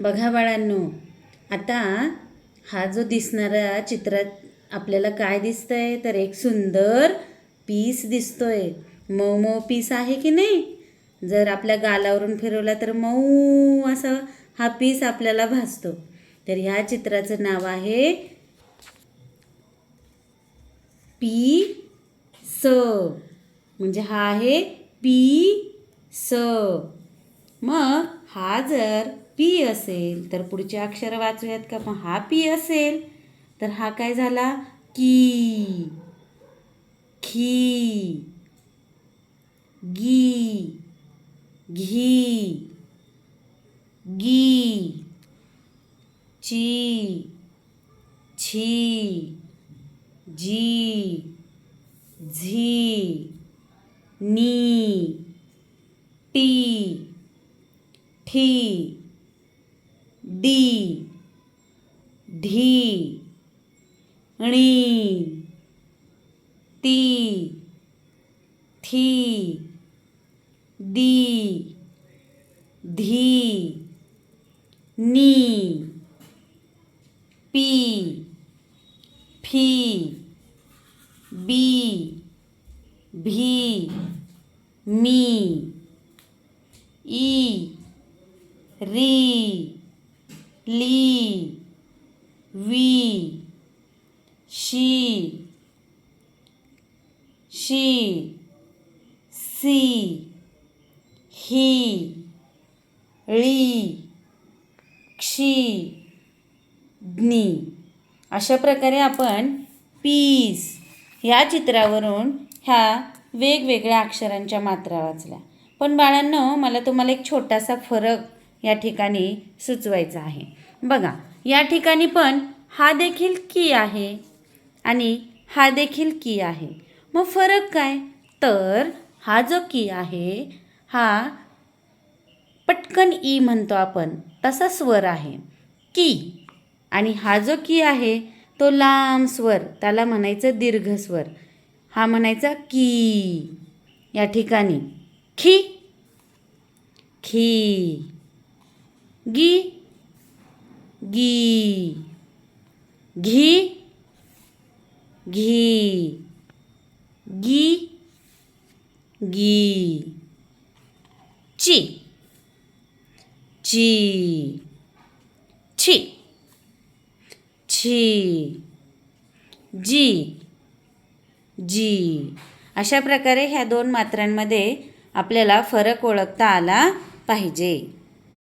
बघा बाळांनो आता हा जो दिसणारा चित्रात आपल्याला काय दिसतंय? तर एक सुंदर पीस दिसतोय. मऊ मऊ पीस आहे की नाही? जर आपल्या गालावरून फिरवला तर मऊ असा हा पीस आपल्याला भासतो. तर ह्या चित्राचं नाव आहे पी स. म्हणजे हा आहे पी स. मग हा जर पी असेल तर पुढचे अक्षर वाचूयात का? मग हा पी असेल तर हा काय झाला? की. खी. गी. घी. गी. ची. छी जी. झी. नी. टी. ठी डी ढी णी ती थी दी धी नी पी फी बी भी मी ई री ली वी शी शी सी ही ळी क्षी ज्ञी अशा प्रकारे आपण पीस ह्या चित्रावरून ह्या वेगवेगळ्या अक्षरांच्या मात्रा वाचल्या. पण बाळांनो मला तुम्हाला एक छोटासा फरक या ठिकाणी सुचवायचा आहे. बघा या ठिकाणी पण हा देखील की आहे आणि हा देखील की आहे. मग फरक काय? तर हा जो की आहे हा पटकन ई म्हणतो आपण तसा स्वर आहे. की आणि हा जो की आहे तो लांब स्वर त्याला म्हणायचं दीर्घ स्वर. हा म्हणायचा की. या ठिकाणी. खी. खी. गी गी घी. घी. गी गी ची. ची. छी छी जी. जी. अशा प्रकारे ह्या दोन मात्रांमध्ये आपल्याला फरक ओळखता आला पाहिजे.